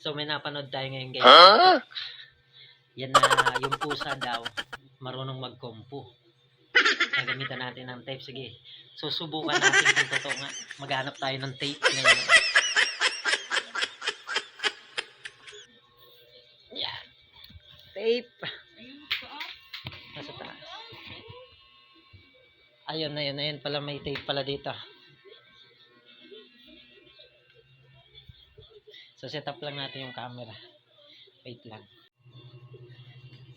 So may napanood tayo ngayon guys. Huh? Yan na yung pusa daw marunong magkompo. Gagamitan natin ng tape. Sige. Susubukan natin kung totoo nga. Maghanap tayo ng tape ngayon. Yan. Tape. Nasa taas. Ayun na yun. Ayun pala may tape pala dito. So set up lang natin yung camera. Wait lang.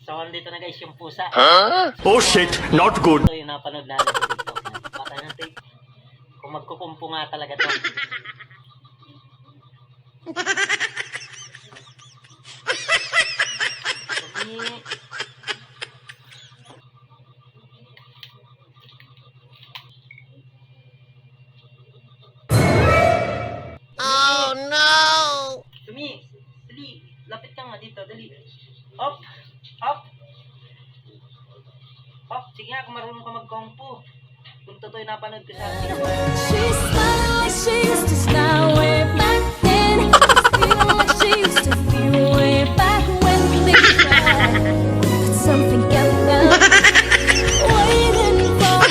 So andito na guys yung pusa. Huh? Oh shit, not good. Ito yung napanood natin sa TikTok. Patay ng tape. Kung magkukumpo nga talaga to. Lapit ka nga dito, dali. Up, up. Up, sige nga kung marunong ka mag-kungfu. Kung totoo yung napanood ko sa TikTok. She's smiling like she used to smile way back then. She's she used to feel way back when things something them waiting for.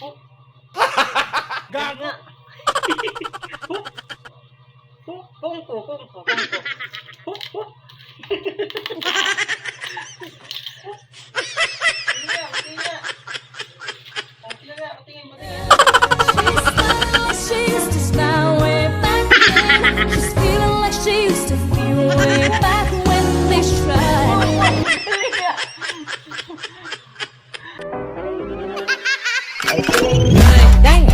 Hook. Gago. Hook. Hook. Kungko, kungko, kungko. Dang.